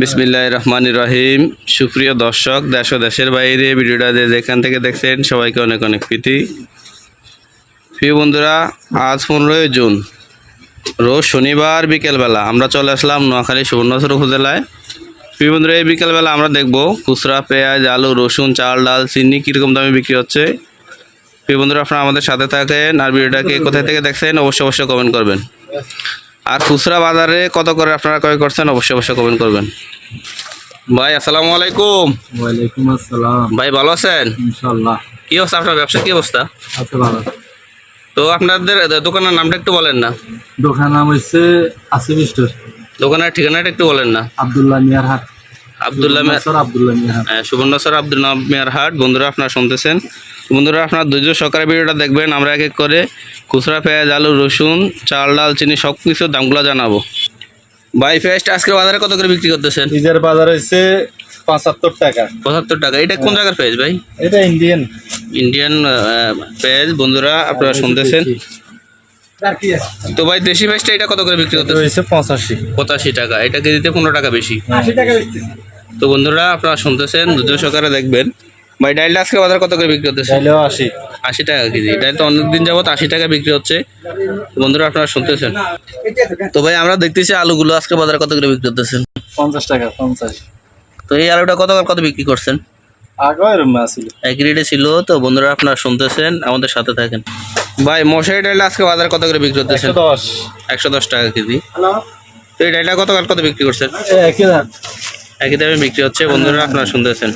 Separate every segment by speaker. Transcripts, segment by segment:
Speaker 1: বিসমিল্লাহ রহমান রহিম। সুপ্রিয় দর্শক, দেশ দেশের বাইরে ভিডিওটা যে যেখান থেকে দেখছেন, সবাইকে অনেক অনেক প্রীতি। প্রিয় বন্ধুরা, আজ পনেরোই জুন, রোজ শনিবার বিকেলবেলা আমরা চলে আসলাম নোয়াখালী সুবর্ণচর উপজেলায়। প্রিয় বন্ধুরা, এই বিকেলবেলা আমরা দেখব খুচরা, পেঁয়াজ, আলু, রসুন, চাল, ডাল, চিনি কীরকম দামে বিক্রি হচ্ছে। প্রিয় বন্ধুরা, আপনারা আমাদের সাথে থাকেন আর ভিডিওটাকে কোথায় থেকে দেখছেন, অবশ্যই অবশ্যই কমেন্ট করবেন। আর খুচরা বাজারে কত করে আপনারা ক্রয় করছেন অবশ্যই অবশ্যই কমেন্ট করবেন। ভাই আসসালামু আলাইকুম।
Speaker 2: ওয়ালাইকুম আসসালাম।
Speaker 1: ভাই ভালো আছেন?
Speaker 2: ইনশাআল্লাহ।
Speaker 1: কি অবস্থা আপনার ব্যবসা কি অবস্থা?
Speaker 2: আছে ভালো।
Speaker 1: তো আপনাদের দোকানের নামটা একটু বলেন না।
Speaker 2: দোকানের নাম হচ্ছে আসিফ স্টোর।
Speaker 1: দোকানের ঠিকানাটা একটু বলেন না।
Speaker 2: আব্দুল্লাহ মিয়ার হাট।
Speaker 1: আবদুল্লাহ মে-
Speaker 2: স্যার আবদুল্লাহ মিয়ার হাট।
Speaker 1: হ্যাঁ, সুবর্ণ স্যার আব্দুল মিয়ার হাট। বন্ধুরা আপনারা শুনতেছেন। বন্ধুরা আপনার ধৈর্য সহকারে ভিডিওটা দেখবেন। আমরা এক এক করে খুচরা পেঁয়াজ আলু রসুন চাল ডাল চিনি সব কিছুর দামগুলো জানাব। ভাই পেঁয়াজটা আজকে বাজারে কত করে বিক্রি করতেছেন?
Speaker 2: নিজের বাজার হচ্ছে পঁচাত্তর টাকা।
Speaker 1: পঁচাত্তর টাকা। এটা কোন জায়গার পেঁয়াজ ভাই?
Speaker 2: এটা ইন্ডিয়ান
Speaker 1: ইন্ডিয়ান পেঁয়াজ। বন্ধুরা আপনারা শুনতেছেন? তো ভাই দেশি পেঁয়াজটা এটা কত করে বিক্রি করতেছেন?
Speaker 2: হয়েছে পঁচাশি।
Speaker 1: পঁচাশি টাকা। এটা কেজিতে পনেরো টাকা বেশি।
Speaker 2: আশি টাকা
Speaker 1: তো বন্ধুরা আপনারা শুনতেছেন? ধৈর্য সহকারে দেখবেন। ভাই ডাইলটা আজকে বাজার কত করে বিক্রি করতেছে?
Speaker 2: চাইলেও আশি।
Speaker 1: আশি টাকা কেজি। ডাইল তো অনেকদিন যাবত আশি টাকা বিক্রি হচ্ছে। বন্ধুরা আপনারা শুনতেছেন? তো ভাই আমরা দেখতেছি আলুগুলো আজকে বাজারে কত করে বিক্রি করতেছেন?
Speaker 2: পঞ্চাশ টাকা পঞ্চাশ।
Speaker 1: তো এই আলুটা কত কত বিক্রি করছেন? একই রেটে ছিল তো বন্ধুরা আপনারা শুনতেছেন আমাদের সাথে থাকেন। ভাই মশারি ডাইল আজকে বাজার কত করে বিক্রি করতেছেন?
Speaker 2: একশো দশ।
Speaker 1: টাকা কেজি। তো এই ডাইলটা কত কত বিক্রি করছেন?
Speaker 2: একই দামে
Speaker 1: বিক্রি হচ্ছে বন্ধুরা আপনারা শুনতেছেন।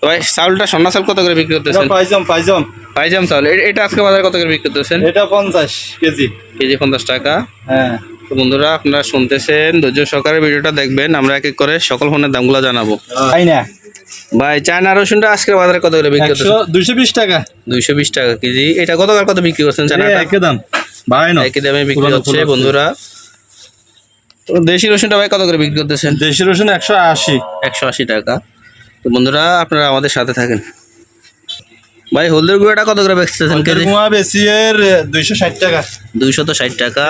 Speaker 1: তো ভাই চাউলটা সন্না চাল কত করে বিক্রি করতেছেন?
Speaker 2: পাইজম পাইজম।
Speaker 1: পাইজাম চাউল। এটা আজকে বাজারে কত করে বিক্রি করতেছেন?
Speaker 2: এটা পঞ্চাশ কেজি।
Speaker 1: কেজি পঞ্চাশ টাকা।
Speaker 2: হ্যাঁ।
Speaker 1: তো বন্ধুরা আপনারা শুনতেছেন ধৈর্য সহকারে ভিডিওটা দেখবেন। আমরা এক এক করে সকল ফোনের দামগুলো জানাব।
Speaker 2: তাই না
Speaker 1: ভাই চায়না রসুনটা আজকে বাজারে কত করে বিক্রি করতেছেন?
Speaker 2: দুইশো বিশ টাকা।
Speaker 1: দুইশো বিশ টাকা কেজি। এটা কত কত বিক্রি করছেন চায়নাটা?
Speaker 2: একই দাম। ভাই না
Speaker 1: একই দামে বিক্রি হচ্ছে বন্ধুরা। তো দেশি রসুনটা ভাই কত করে বিক্রি করতেছেন?
Speaker 2: দেশি রসুন একশো আশি।
Speaker 1: একশো আশি টাকা। তো বন্ধুরা আপনারা আমাদের সাথে থাকেন। ভাই হলদের গুঁড়াটা কত করে বেচতেছেন কেজি?
Speaker 2: কুমা বেশি এর দুইশো ষাট টাকা।
Speaker 1: দুইশত ষাট টাকা।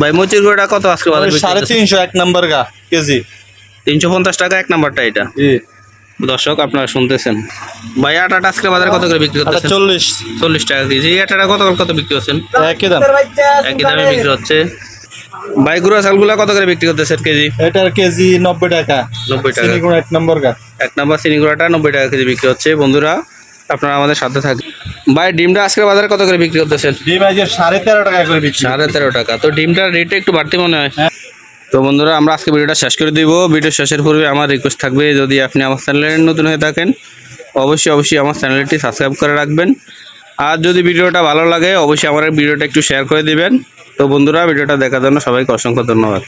Speaker 1: ভাই মচির গুঁড়াটা কত আজকে বাজারে করতেছেন?
Speaker 2: তিনশো এক নম্বর গা কেজি।
Speaker 1: তিনশো পঞ্চাশ টাকা এক নাম্বারটা এটা। জি। দর্শক আপনারা শুনতেছেন। ভাই আটাটা আজকে বাজারে কত করে বিক্রি করতেছেন?
Speaker 2: চল্লিশ।
Speaker 1: চল্লিশ টাকা কেজি। এই আটাটা কত কত বিক্রি করছেন?
Speaker 2: একই দাম।
Speaker 1: একই দামে বিক্রি হচ্ছে। ভাই গুঁড়া চালগুলা কত করে বিক্রি করতেছেন কেজি?
Speaker 2: এটার কেজি নব্বই টাকা।
Speaker 1: নব্বই টাকা।
Speaker 2: চিনি এক নম্বর গা
Speaker 1: এক নাম্বার চিনি গুঁড়াটা নব্বই টাকা কেজি বিক্রি হচ্ছে। বন্ধুরা আপনারা আমাদের সাথে থাকেন ভাই ডিমটা আজকে বাজারে কত করে বিক্রি করতেছেন?
Speaker 2: ডিম আজকে সাড়ে তেরো টাকা করে বিক্রি
Speaker 1: সাড়ে তেরো টাকা। তো ডিমটার রেটটা একটু বাড়তি মনে হয়?
Speaker 2: হ্যাঁ।
Speaker 1: তো বন্ধুরা আমরা আজকে ভিডিওটা শেষ করে দিব। ভিডিও শেষের পূর্বে আমার রিকোয়েস্ট থাকবে যদি আপনি আমার চ্যানেলে নতুন হয়ে থাকেন অবশ্যই অবশ্যই আমার চ্যানেলটি সাবস্ক্রাইব করে রাখবেন। আর যদি ভিডিওটা ভালো লাগে অবশ্যই আমার ভিডিওটা একটু শেয়ার করে দিবেন। তো বন্ধুরা ভিডিওটা দেখার জন্য সবাইকে অসংখ্য ধন্যবাদ।